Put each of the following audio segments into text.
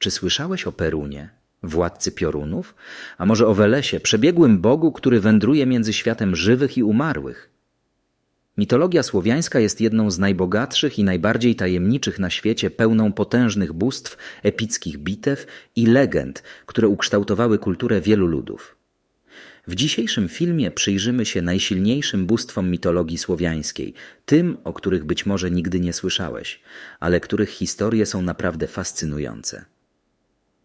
Czy słyszałeś o Perunie, władcy piorunów? A może o Welesie, przebiegłym bogu, który wędruje między światem żywych i umarłych? Mitologia słowiańska jest jedną z najbogatszych i najbardziej tajemniczych na świecie, pełną potężnych bóstw, epickich bitew i legend, które ukształtowały kulturę wielu ludów. W dzisiejszym filmie przyjrzymy się najsilniejszym bóstwom mitologii słowiańskiej, tym, o których być może nigdy nie słyszałeś, ale których historie są naprawdę fascynujące.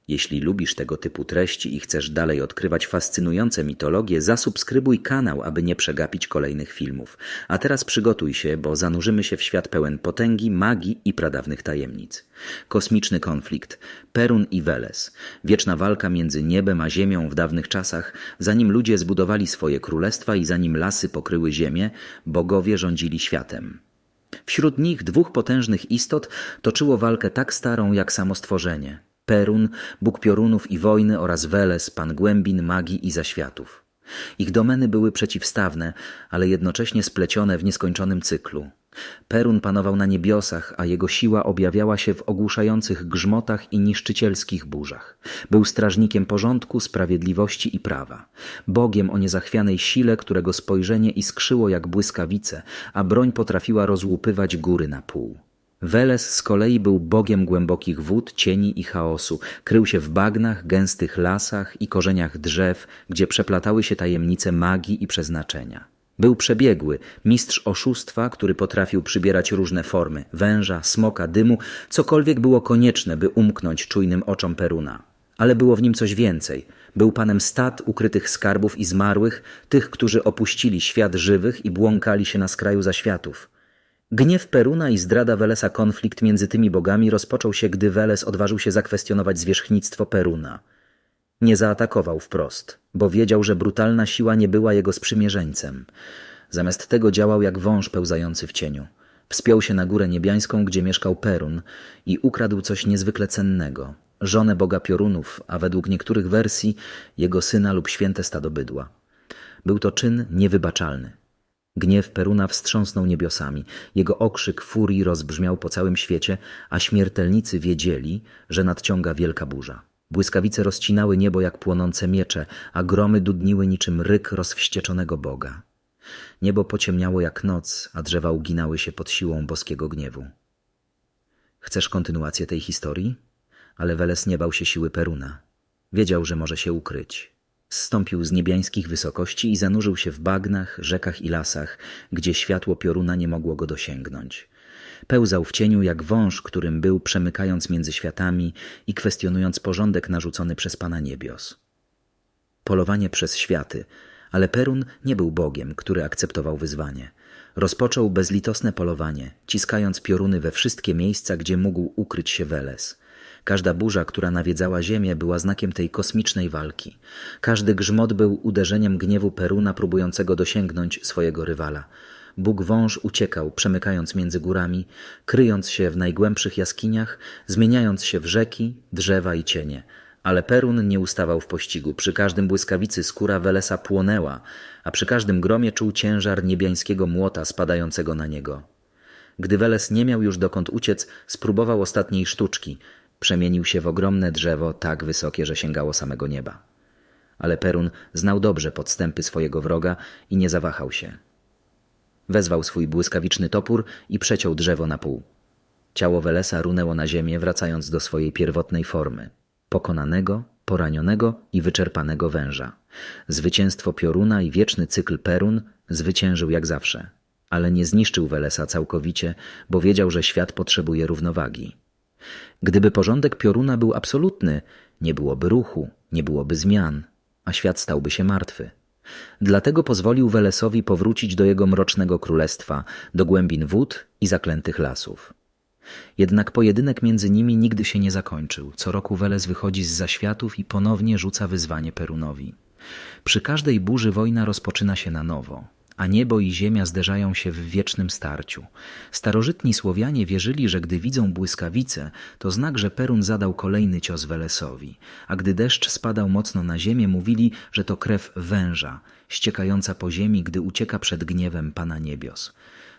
Jeśli lubisz tego typu treści i chcesz dalej odkrywać fascynujące mitologie, zasubskrybuj kanał, aby nie przegapić kolejnych filmów. A teraz przygotuj się, bo zanurzymy się w świat pełen potęgi, magii i pradawnych tajemnic. Kosmiczny konflikt, Perun i Weles, wieczna walka między niebem a ziemią w dawnych czasach, zanim ludzie zbudowali swoje królestwa i zanim lasy pokryły ziemię, bogowie rządzili światem. Wśród nich dwóch potężnych istot toczyło walkę tak starą jak samo stworzenie. Perun, Bóg piorunów i wojny oraz Weles, Pan głębin, magii i zaświatów. Ich domeny były przeciwstawne, ale jednocześnie splecione w nieskończonym cyklu. Perun panował na niebiosach, a jego siła objawiała się w ogłuszających grzmotach i niszczycielskich burzach. Był strażnikiem porządku, sprawiedliwości i prawa. Bogiem o niezachwianej sile, którego spojrzenie iskrzyło jak błyskawice, a broń potrafiła rozłupywać góry na pół. Weles z kolei był bogiem głębokich wód, cieni i chaosu. Krył się w bagnach, gęstych lasach i korzeniach drzew, gdzie przeplatały się tajemnice magii i przeznaczenia. Był przebiegły, mistrz oszustwa, który potrafił przybierać różne formy węża, smoka, dymu, cokolwiek było konieczne, by umknąć czujnym oczom Peruna. Ale było w nim coś więcej. Był panem stad ukrytych skarbów i zmarłych, tych, którzy opuścili świat żywych i błąkali się na skraju zaświatów. Gniew Peruna i zdrada Welesa konflikt między tymi bogami rozpoczął się, gdy Weles odważył się zakwestionować zwierzchnictwo Peruna. Nie zaatakował wprost, bo wiedział, że brutalna siła nie była jego sprzymierzeńcem. Zamiast tego działał jak wąż pełzający w cieniu. Wspiął się na górę niebiańską, gdzie mieszkał Perun i ukradł coś niezwykle cennego. Żonę boga piorunów, a według niektórych wersji jego syna lub święte stado bydła. Był to czyn niewybaczalny. Gniew Peruna wstrząsnął niebiosami. Jego okrzyk furii rozbrzmiał po całym świecie, a śmiertelnicy wiedzieli, że nadciąga wielka burza. Błyskawice rozcinały niebo jak płonące miecze, a gromy dudniły niczym ryk rozwścieczonego Boga. Niebo pociemniało jak noc, a drzewa uginały się pod siłą boskiego gniewu. Chcesz kontynuację tej historii? Ale Weles nie bał się siły Peruna. Wiedział, że może się ukryć. Zstąpił z niebiańskich wysokości i zanurzył się w bagnach, rzekach i lasach, gdzie światło pioruna nie mogło go dosięgnąć. Pełzał w cieniu jak wąż, którym był, przemykając między światami i kwestionując porządek narzucony przez Pana Niebios. Polowanie przez światy, ale Perun nie był Bogiem, który akceptował wyzwanie. Rozpoczął bezlitosne polowanie, ciskając pioruny we wszystkie miejsca, gdzie mógł ukryć się Weles – Każda burza, która nawiedzała ziemię, była znakiem tej kosmicznej walki. Każdy grzmot był uderzeniem gniewu Peruna próbującego dosięgnąć swojego rywala. Bóg wąż uciekał, przemykając między górami, kryjąc się w najgłębszych jaskiniach, zmieniając się w rzeki, drzewa i cienie. Ale Perun nie ustawał w pościgu. Przy każdym błyskawicy skóra Welesa płonęła, a przy każdym gromie czuł ciężar niebiańskiego młota spadającego na niego. Gdy Weles nie miał już dokąd uciec, spróbował ostatniej sztuczki – przemienił się w ogromne drzewo tak wysokie, że sięgało samego nieba. Ale Perun znał dobrze podstępy swojego wroga i nie zawahał się. Wezwał swój błyskawiczny topór i przeciął drzewo na pół. Ciało Welesa runęło na ziemię, wracając do swojej pierwotnej formy pokonanego, poranionego i wyczerpanego węża. Zwycięstwo pioruna i wieczny cykl Perun zwyciężył jak zawsze, ale nie zniszczył Welesa całkowicie, bo wiedział, że świat potrzebuje równowagi. Gdyby porządek pioruna był absolutny, nie byłoby ruchu, nie byłoby zmian, a świat stałby się martwy. Dlatego pozwolił Welesowi powrócić do jego mrocznego królestwa, do głębin wód i zaklętych lasów. Jednak pojedynek między nimi nigdy się nie zakończył. Co roku Weles wychodzi z zaświatów i ponownie rzuca wyzwanie Perunowi. Przy każdej burzy wojna rozpoczyna się na nowo a niebo i ziemia zderzają się w wiecznym starciu. Starożytni Słowianie wierzyli, że gdy widzą błyskawice, to znak, że Perun zadał kolejny cios Welesowi, a gdy deszcz spadał mocno na ziemię, mówili, że to krew węża, ściekająca po ziemi, gdy ucieka przed gniewem Pana Niebios.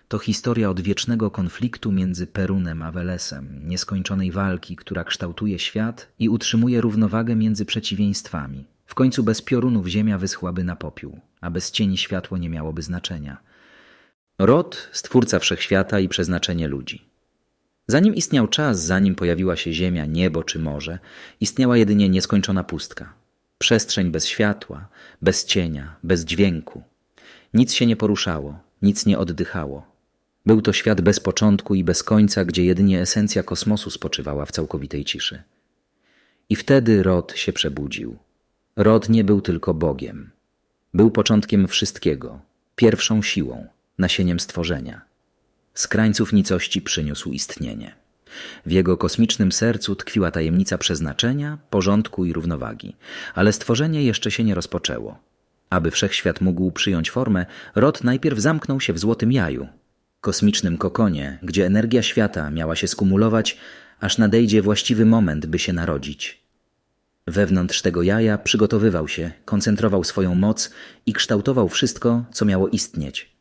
to historia odwiecznego konfliktu między Perunem a Welesem, nieskończonej walki, która kształtuje świat i utrzymuje równowagę między przeciwieństwami. W końcu bez piorunów ziemia wyschłaby na popiół, a bez cieni światło nie miałoby znaczenia. Rod, stwórca wszechświata i przeznaczenie ludzi. Zanim istniał czas, zanim pojawiła się ziemia, niebo czy morze, istniała jedynie nieskończona pustka. Przestrzeń bez światła, bez cienia, bez dźwięku. Nic się nie poruszało, nic nie oddychało. Był to świat bez początku i bez końca, gdzie jedynie esencja kosmosu spoczywała w całkowitej ciszy. I wtedy Rod się przebudził. Rod nie był tylko Bogiem. Był początkiem wszystkiego, pierwszą siłą, nasieniem stworzenia. Z krańców nicości przyniósł istnienie. W jego kosmicznym sercu tkwiła tajemnica przeznaczenia, porządku i równowagi, ale stworzenie jeszcze się nie rozpoczęło. Aby wszechświat mógł przyjąć formę, Rod najpierw zamknął się w złotym jaju, kosmicznym kokonie, gdzie energia świata miała się skumulować, aż nadejdzie właściwy moment, by się narodzić. Wewnątrz tego jaja przygotowywał się, koncentrował swoją moc i kształtował wszystko, co miało istnieć.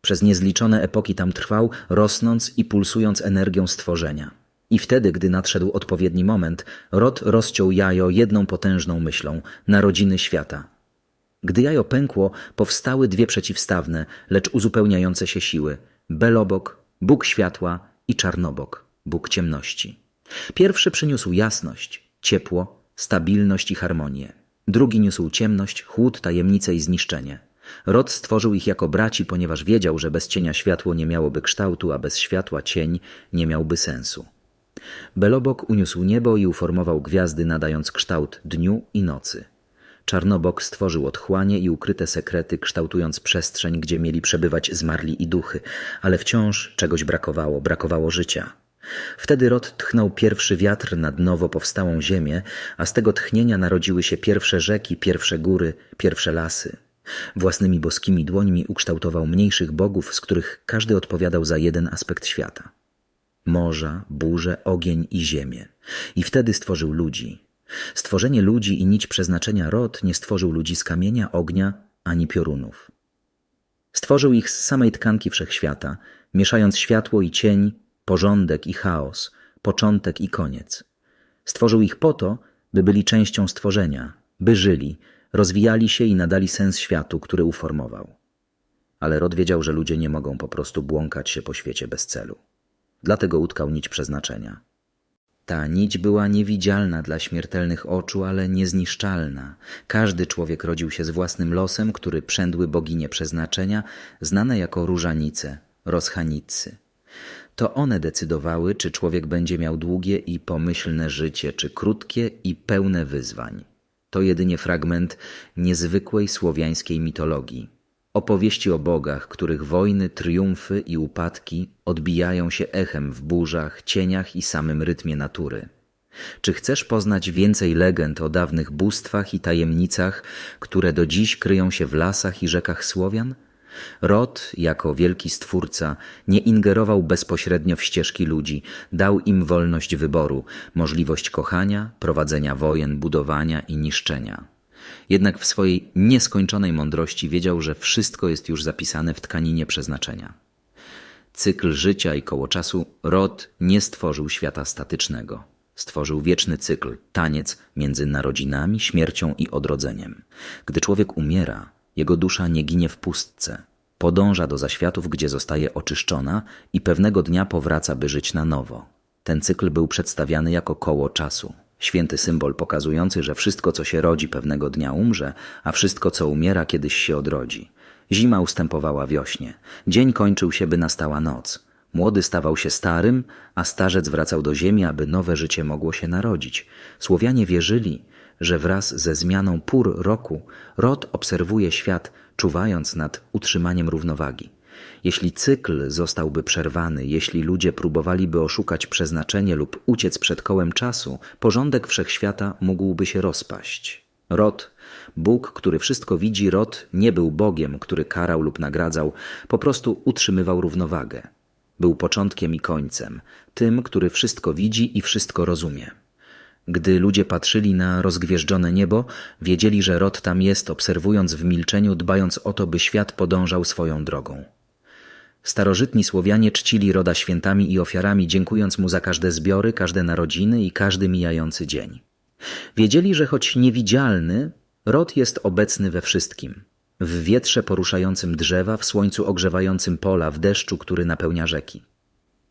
Przez niezliczone epoki tam trwał, rosnąc i pulsując energią stworzenia. I wtedy, gdy nadszedł odpowiedni moment, Rod rozciął jajo jedną potężną myślą narodziny świata. Gdy jajo pękło, powstały dwie przeciwstawne, lecz uzupełniające się siły Belobok, Bóg światła i Czarnobok, Bóg ciemności. Pierwszy przyniósł jasność, ciepło, stabilność i harmonię. Drugi niósł ciemność, chłód, tajemnicę i zniszczenie. Rod stworzył ich jako braci, ponieważ wiedział, że bez cienia światło nie miałoby kształtu, a bez światła cień nie miałby sensu. Belobok uniósł niebo i uformował gwiazdy, nadając kształt dniu i nocy. Czarnobok stworzył otchłanie i ukryte sekrety, kształtując przestrzeń, gdzie mieli przebywać zmarli i duchy, ale wciąż czegoś brakowało, brakowało życia. Wtedy Rod tchnął pierwszy wiatr nad nowo powstałą ziemię, a z tego tchnienia narodziły się pierwsze rzeki, pierwsze góry, pierwsze lasy. Własnymi boskimi dłońmi ukształtował mniejszych bogów, z których każdy odpowiadał za jeden aspekt świata. Morza, burze, ogień i ziemię. I wtedy stworzył ludzi. Stworzenie ludzi i nić przeznaczenia Rod nie stworzył ludzi z kamienia, ognia ani piorunów. Stworzył ich z samej tkanki wszechświata, mieszając światło i cień, porządek i chaos, początek i koniec. Stworzył ich po to, by byli częścią stworzenia, by żyli, rozwijali się i nadali sens światu, który uformował. Ale Rod wiedział, że ludzie nie mogą po prostu błąkać się po świecie bez celu. Dlatego utkał nić przeznaczenia. Ta nić była niewidzialna dla śmiertelnych oczu, ale niezniszczalna. Każdy człowiek rodził się z własnym losem, który przędły boginie przeznaczenia, znane jako różanice, rozchanicy. To one decydowały, czy człowiek będzie miał długie i pomyślne życie, czy krótkie i pełne wyzwań. To jedynie fragment niezwykłej słowiańskiej mitologii. Opowieści o bogach, których wojny, triumfy i upadki odbijają się echem w burzach, cieniach i samym rytmie natury. Czy chcesz poznać więcej legend o dawnych bóstwach i tajemnicach, które do dziś kryją się w lasach i rzekach Słowian? Rod, jako wielki stwórca, nie ingerował bezpośrednio w ścieżki ludzi, dał im wolność wyboru, możliwość kochania, prowadzenia wojen, budowania i niszczenia. Jednak w swojej nieskończonej mądrości wiedział, że wszystko jest już zapisane w tkaninie przeznaczenia. Cykl życia i koło czasu Rod nie stworzył świata statycznego. Stworzył wieczny cykl, taniec między narodzinami, śmiercią i odrodzeniem. Gdy człowiek umiera, jego dusza nie ginie w pustce. Podąża do zaświatów, gdzie zostaje oczyszczona i pewnego dnia powraca, by żyć na nowo. Ten cykl był przedstawiany jako koło czasu. Święty symbol pokazujący, że wszystko, co się rodzi, pewnego dnia umrze, a wszystko, co umiera, kiedyś się odrodzi. Zima ustępowała wiośnie. Dzień kończył się, by nastała noc. Młody stawał się starym, a starzec wracał do ziemi, aby nowe życie mogło się narodzić. Słowianie wierzyli, że wraz ze zmianą pór roku rod obserwuje świat, czuwając nad utrzymaniem równowagi. Jeśli cykl zostałby przerwany, jeśli ludzie próbowaliby oszukać przeznaczenie lub uciec przed kołem czasu, porządek wszechświata mógłby się rozpaść. Rod, Bóg, który wszystko widzi, Rod nie był Bogiem, który karał lub nagradzał, po prostu utrzymywał równowagę. Był początkiem i końcem, tym, który wszystko widzi i wszystko rozumie. Gdy ludzie patrzyli na rozgwieżdżone niebo, wiedzieli, że Rod tam jest, obserwując w milczeniu, dbając o to, by świat podążał swoją drogą. Starożytni Słowianie czcili roda świętami i ofiarami, dziękując mu za każde zbiory, każde narodziny i każdy mijający dzień. Wiedzieli, że choć niewidzialny, rod jest obecny we wszystkim. W wietrze poruszającym drzewa, w słońcu ogrzewającym pola, w deszczu, który napełnia rzeki.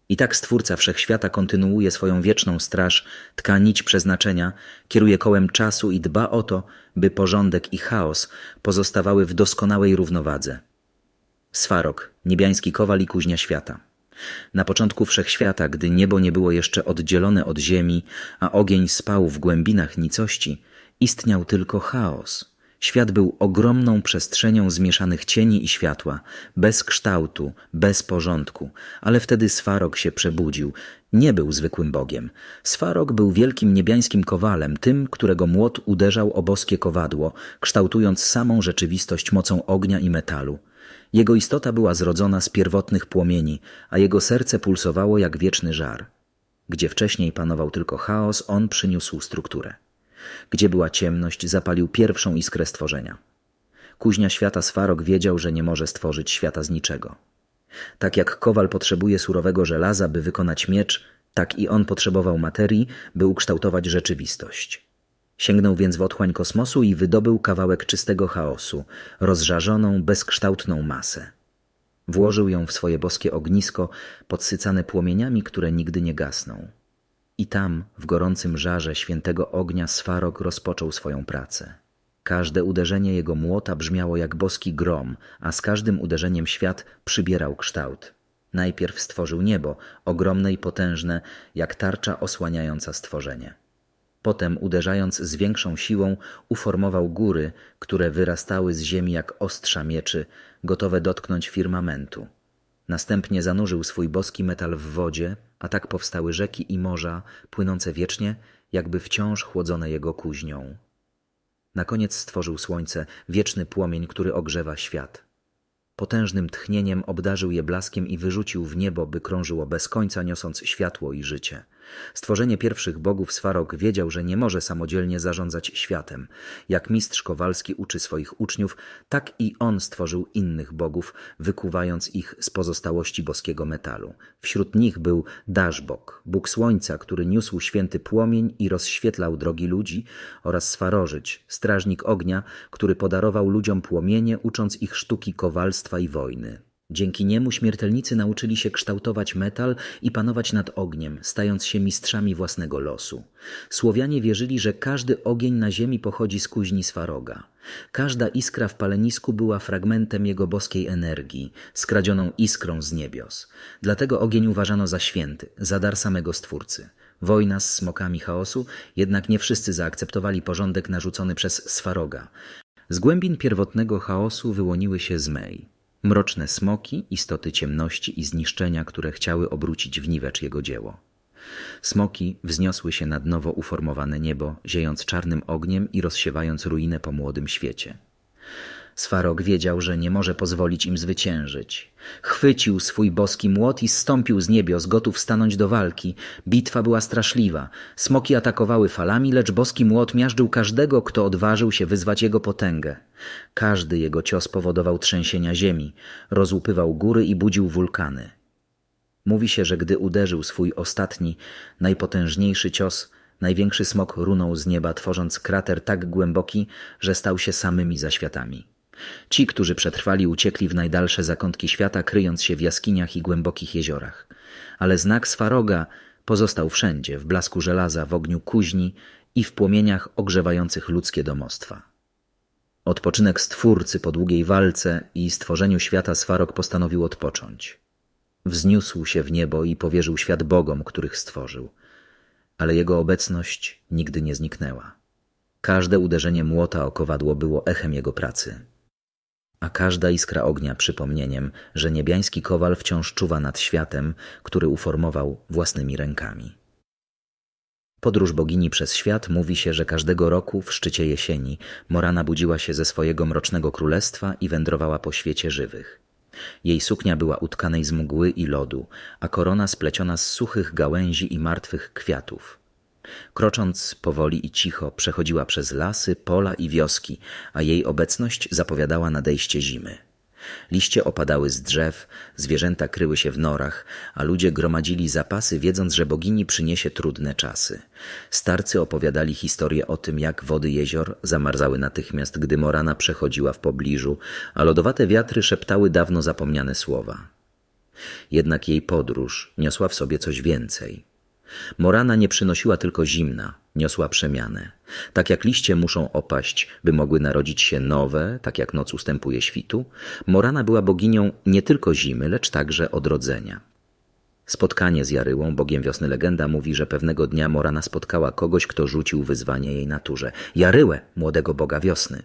I tak Stwórca Wszechświata kontynuuje swoją wieczną straż, tka nić przeznaczenia, kieruje kołem czasu i dba o to, by porządek i chaos pozostawały w doskonałej równowadze. Swarok, niebiański kowal i kuźnia świata. Na początku wszechświata, gdy niebo nie było jeszcze oddzielone od ziemi, a ogień spał w głębinach nicości, istniał tylko chaos. Świat był ogromną przestrzenią zmieszanych cieni i światła, bez kształtu, bez porządku, ale wtedy Swarok się przebudził. Nie był zwykłym Bogiem. Swarok był wielkim niebiańskim kowalem, tym, którego młot uderzał o boskie kowadło, kształtując samą rzeczywistość mocą ognia i metalu. Jego istota była zrodzona z pierwotnych płomieni, a jego serce pulsowało jak wieczny żar. Gdzie wcześniej panował tylko chaos, on przyniósł strukturę. Gdzie była ciemność, zapalił pierwszą iskrę stworzenia. Kuźnia świata Swarok wiedział, że nie może stworzyć świata z niczego. Tak jak kowal potrzebuje surowego żelaza, by wykonać miecz, tak i on potrzebował materii, by ukształtować rzeczywistość. Sięgnął więc w otchłań kosmosu i wydobył kawałek czystego chaosu, rozżarzoną, bezkształtną masę. Włożył ją w swoje boskie ognisko, podsycane płomieniami, które nigdy nie gasną. I tam, w gorącym żarze świętego ognia, Swarok rozpoczął swoją pracę. Każde uderzenie jego młota brzmiało jak boski grom, a z każdym uderzeniem świat przybierał kształt. Najpierw stworzył niebo, ogromne i potężne, jak tarcza osłaniająca stworzenie. Potem, uderzając z większą siłą, uformował góry, które wyrastały z ziemi jak ostrza mieczy, gotowe dotknąć firmamentu. Następnie zanurzył swój boski metal w wodzie, a tak powstały rzeki i morza, płynące wiecznie, jakby wciąż chłodzone jego kuźnią. Na koniec stworzył słońce, wieczny płomień, który ogrzewa świat. Potężnym tchnieniem obdarzył je blaskiem i wyrzucił w niebo, by krążyło bez końca, niosąc światło i życie. Stworzenie pierwszych bogów Swarok wiedział, że nie może samodzielnie zarządzać światem. Jak mistrz Kowalski uczy swoich uczniów, tak i on stworzył innych bogów, wykuwając ich z pozostałości boskiego metalu. Wśród nich był Daszbok, Bóg Słońca, który niósł święty płomień i rozświetlał drogi ludzi, oraz Swarożyć, strażnik ognia, który podarował ludziom płomienie, ucząc ich sztuki kowalstwa i wojny. Dzięki niemu śmiertelnicy nauczyli się kształtować metal i panować nad ogniem, stając się mistrzami własnego losu. Słowianie wierzyli, że każdy ogień na ziemi pochodzi z kuźni Swaroga. Każda iskra w palenisku była fragmentem jego boskiej energii, skradzioną iskrą z niebios. Dlatego ogień uważano za święty, za dar samego Stwórcy. Wojna z smokami chaosu, jednak nie wszyscy zaakceptowali porządek narzucony przez Swaroga. Z głębin pierwotnego chaosu wyłoniły się zmej. Mroczne smoki, istoty ciemności i zniszczenia, które chciały obrócić w niwecz jego dzieło. Smoki wzniosły się nad nowo uformowane niebo, ziejąc czarnym ogniem i rozsiewając ruinę po młodym świecie. Swarok wiedział, że nie może pozwolić im zwyciężyć. Chwycił swój boski młot i stąpił z niebios, gotów stanąć do walki. Bitwa była straszliwa. Smoki atakowały falami, lecz boski młot miażdżył każdego, kto odważył się wyzwać jego potęgę. Każdy jego cios powodował trzęsienia ziemi, rozłupywał góry i budził wulkany. Mówi się, że gdy uderzył swój ostatni, najpotężniejszy cios, największy smok runął z nieba, tworząc krater tak głęboki, że stał się samymi zaświatami. Ci, którzy przetrwali, uciekli w najdalsze zakątki świata, kryjąc się w jaskiniach i głębokich jeziorach. Ale znak Swaroga pozostał wszędzie, w blasku żelaza, w ogniu kuźni i w płomieniach ogrzewających ludzkie domostwa. Odpoczynek Stwórcy po długiej walce i stworzeniu świata Swarok postanowił odpocząć. Wzniósł się w niebo i powierzył świat bogom, których stworzył. Ale jego obecność nigdy nie zniknęła. Każde uderzenie młota o kowadło było echem jego pracy a każda iskra ognia przypomnieniem, że niebiański kowal wciąż czuwa nad światem, który uformował własnymi rękami. Podróż bogini przez świat mówi się, że każdego roku w szczycie jesieni Morana budziła się ze swojego mrocznego królestwa i wędrowała po świecie żywych. Jej suknia była utkanej z mgły i lodu, a korona spleciona z suchych gałęzi i martwych kwiatów. Krocząc powoli i cicho, przechodziła przez lasy, pola i wioski, a jej obecność zapowiadała nadejście zimy. Liście opadały z drzew, zwierzęta kryły się w norach, a ludzie gromadzili zapasy, wiedząc, że bogini przyniesie trudne czasy. Starcy opowiadali historię o tym, jak wody jezior zamarzały natychmiast, gdy Morana przechodziła w pobliżu, a lodowate wiatry szeptały dawno zapomniane słowa. Jednak jej podróż niosła w sobie coś więcej. Morana nie przynosiła tylko zimna, niosła przemianę. Tak jak liście muszą opaść, by mogły narodzić się nowe, tak jak noc ustępuje świtu, Morana była boginią nie tylko zimy, lecz także odrodzenia. Spotkanie z Jaryłą, bogiem wiosny legenda, mówi, że pewnego dnia Morana spotkała kogoś, kto rzucił wyzwanie jej naturze. Jaryłę, młodego boga wiosny.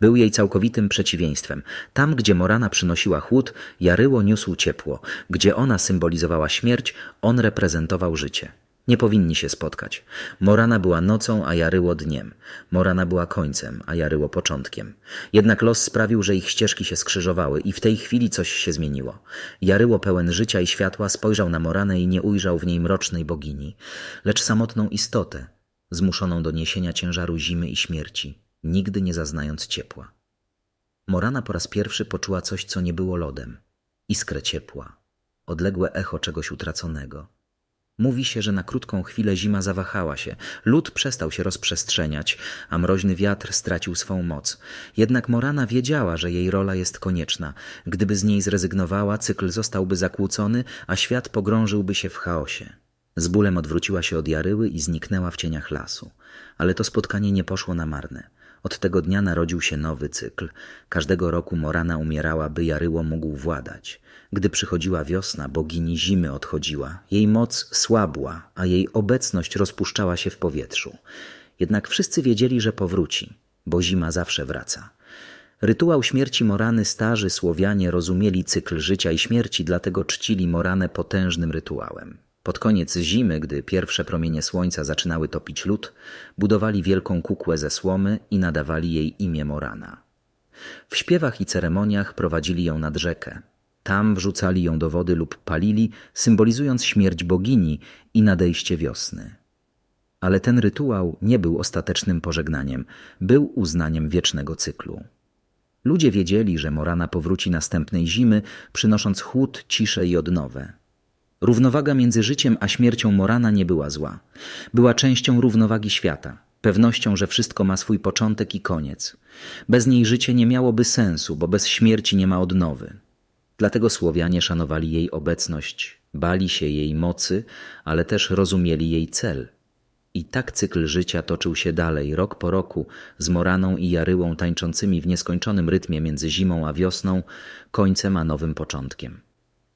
Był jej całkowitym przeciwieństwem. Tam, gdzie Morana przynosiła chłód, Jaryło niósł ciepło. Gdzie ona symbolizowała śmierć, on reprezentował życie. Nie powinni się spotkać. Morana była nocą, a Jaryło dniem. Morana była końcem, a Jaryło początkiem. Jednak los sprawił, że ich ścieżki się skrzyżowały i w tej chwili coś się zmieniło. Jaryło pełen życia i światła spojrzał na Moranę i nie ujrzał w niej mrocznej bogini, lecz samotną istotę, zmuszoną do niesienia ciężaru zimy i śmierci, nigdy nie zaznając ciepła. Morana po raz pierwszy poczuła coś, co nie było lodem. Iskrę ciepła, odległe echo czegoś utraconego – Mówi się, że na krótką chwilę zima zawahała się, lód przestał się rozprzestrzeniać, a mroźny wiatr stracił swą moc. Jednak Morana wiedziała, że jej rola jest konieczna. Gdyby z niej zrezygnowała, cykl zostałby zakłócony, a świat pogrążyłby się w chaosie. Z bólem odwróciła się od Jaryły i zniknęła w cieniach lasu. Ale to spotkanie nie poszło na marne. Od tego dnia narodził się nowy cykl. Każdego roku Morana umierała, by Jaryło mógł władać. Gdy przychodziła wiosna, bogini zimy odchodziła. Jej moc słabła, a jej obecność rozpuszczała się w powietrzu. Jednak wszyscy wiedzieli, że powróci, bo zima zawsze wraca. Rytuał śmierci Morany starzy Słowianie rozumieli cykl życia i śmierci, dlatego czcili Moranę potężnym rytuałem. Pod koniec zimy, gdy pierwsze promienie słońca zaczynały topić lód, budowali wielką kukłę ze słomy i nadawali jej imię Morana. W śpiewach i ceremoniach prowadzili ją nad rzekę. Tam wrzucali ją do wody lub palili, symbolizując śmierć bogini i nadejście wiosny. Ale ten rytuał nie był ostatecznym pożegnaniem, był uznaniem wiecznego cyklu. Ludzie wiedzieli, że Morana powróci następnej zimy, przynosząc chłód, ciszę i odnowę. Równowaga między życiem a śmiercią Morana nie była zła. Była częścią równowagi świata, pewnością, że wszystko ma swój początek i koniec. Bez niej życie nie miałoby sensu, bo bez śmierci nie ma odnowy. Dlatego Słowianie szanowali jej obecność, bali się jej mocy, ale też rozumieli jej cel. I tak cykl życia toczył się dalej, rok po roku, z Moraną i Jaryłą tańczącymi w nieskończonym rytmie między zimą a wiosną, końcem a nowym początkiem.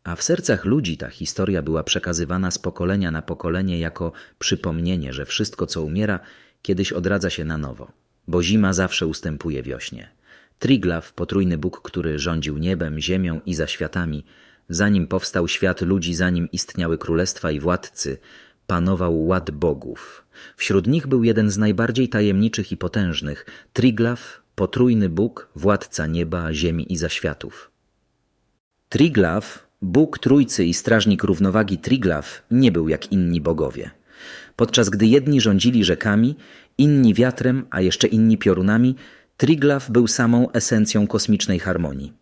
A w sercach ludzi ta historia była przekazywana z pokolenia na pokolenie jako przypomnienie, że wszystko, co umiera, kiedyś odradza się na nowo, bo zima zawsze ustępuje wiośnie. Triglav, potrójny Bóg, który rządził niebem, ziemią i zaświatami, zanim powstał świat ludzi, zanim istniały królestwa i władcy, panował ład bogów. Wśród nich był jeden z najbardziej tajemniczych i potężnych Triglav, potrójny Bóg, władca nieba, ziemi i zaświatów. Triglav Bóg Trójcy i strażnik równowagi Triglav nie był jak inni bogowie. Podczas gdy jedni rządzili rzekami, inni wiatrem, a jeszcze inni piorunami, Triglav był samą esencją kosmicznej harmonii.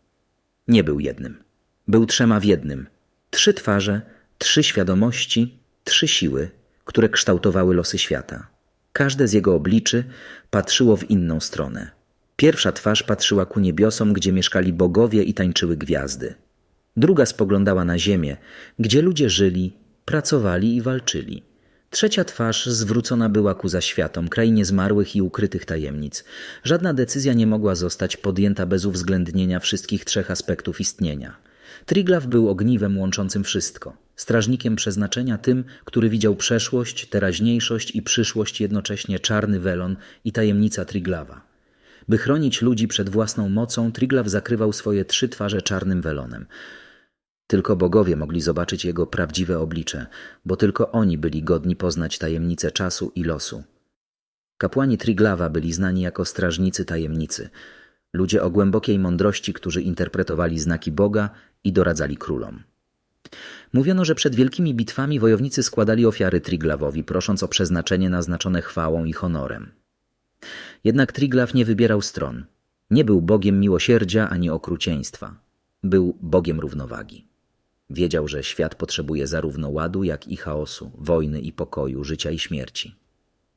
Nie był jednym. Był trzema w jednym. Trzy twarze, trzy świadomości, trzy siły, które kształtowały losy świata. Każde z jego obliczy patrzyło w inną stronę. Pierwsza twarz patrzyła ku niebiosom, gdzie mieszkali bogowie i tańczyły gwiazdy. Druga spoglądała na ziemię, gdzie ludzie żyli, pracowali i walczyli. Trzecia twarz zwrócona była ku zaświatom, krainie zmarłych i ukrytych tajemnic. Żadna decyzja nie mogła zostać podjęta bez uwzględnienia wszystkich trzech aspektów istnienia. Triglav był ogniwem łączącym wszystko, strażnikiem przeznaczenia tym, który widział przeszłość, teraźniejszość i przyszłość jednocześnie czarny welon i tajemnica Triglawa. By chronić ludzi przed własną mocą, Triglav zakrywał swoje trzy twarze czarnym welonem. Tylko bogowie mogli zobaczyć jego prawdziwe oblicze, bo tylko oni byli godni poznać tajemnice czasu i losu. Kapłani Triglawa byli znani jako strażnicy tajemnicy, ludzie o głębokiej mądrości, którzy interpretowali znaki Boga i doradzali królom. Mówiono, że przed wielkimi bitwami wojownicy składali ofiary Triglawowi, prosząc o przeznaczenie naznaczone chwałą i honorem. Jednak Triglaw nie wybierał stron. Nie był bogiem miłosierdzia ani okrucieństwa. Był Bogiem równowagi. Wiedział, że świat potrzebuje zarówno ładu, jak i chaosu, wojny i pokoju, życia i śmierci.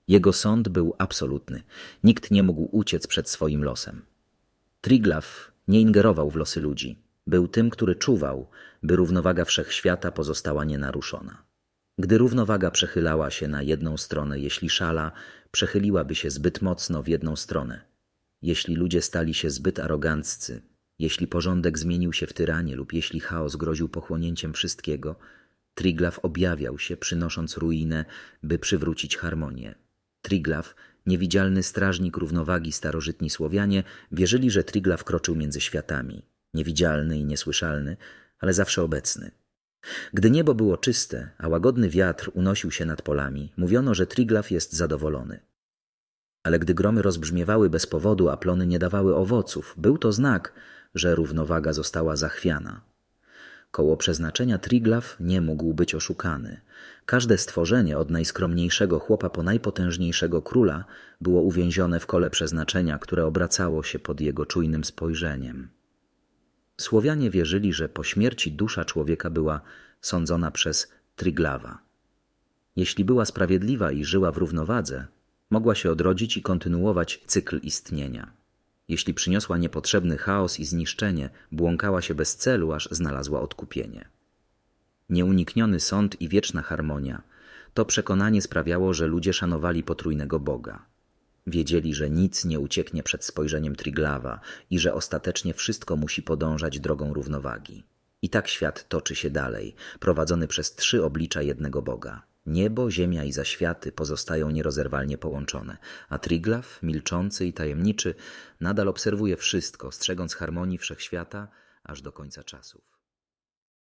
Jego sąd był absolutny. Nikt nie mógł uciec przed swoim losem. Triglav nie ingerował w losy ludzi. Był tym, który czuwał, by równowaga wszechświata pozostała nienaruszona. Gdy równowaga przechylała się na jedną stronę, jeśli szala przechyliłaby się zbyt mocno w jedną stronę, jeśli ludzie stali się zbyt aroganccy, jeśli porządek zmienił się w tyranie lub jeśli chaos groził pochłonięciem wszystkiego, Triglav objawiał się, przynosząc ruinę, by przywrócić harmonię. Triglav, niewidzialny strażnik równowagi starożytni Słowianie, wierzyli, że Triglav kroczył między światami, niewidzialny i niesłyszalny, ale zawsze obecny. Gdy niebo było czyste, a łagodny wiatr unosił się nad polami, mówiono, że Triglav jest zadowolony. Ale gdy gromy rozbrzmiewały bez powodu, a plony nie dawały owoców, był to znak, że równowaga została zachwiana. Koło przeznaczenia Triglav nie mógł być oszukany. Każde stworzenie, od najskromniejszego chłopa po najpotężniejszego króla, było uwięzione w kole przeznaczenia, które obracało się pod jego czujnym spojrzeniem. Słowianie wierzyli, że po śmierci dusza człowieka była sądzona przez Triglawa. Jeśli była sprawiedliwa i żyła w równowadze, mogła się odrodzić i kontynuować cykl istnienia. Jeśli przyniosła niepotrzebny chaos i zniszczenie, błąkała się bez celu, aż znalazła odkupienie. Nieunikniony sąd i wieczna harmonia to przekonanie sprawiało, że ludzie szanowali potrójnego Boga. Wiedzieli, że nic nie ucieknie przed spojrzeniem Triglawa i że ostatecznie wszystko musi podążać drogą równowagi. I tak świat toczy się dalej, prowadzony przez trzy oblicza jednego Boga. Niebo, ziemia i zaświaty pozostają nierozerwalnie połączone, a Triglav, milczący i tajemniczy, nadal obserwuje wszystko, strzegąc harmonii wszechświata aż do końca czasów.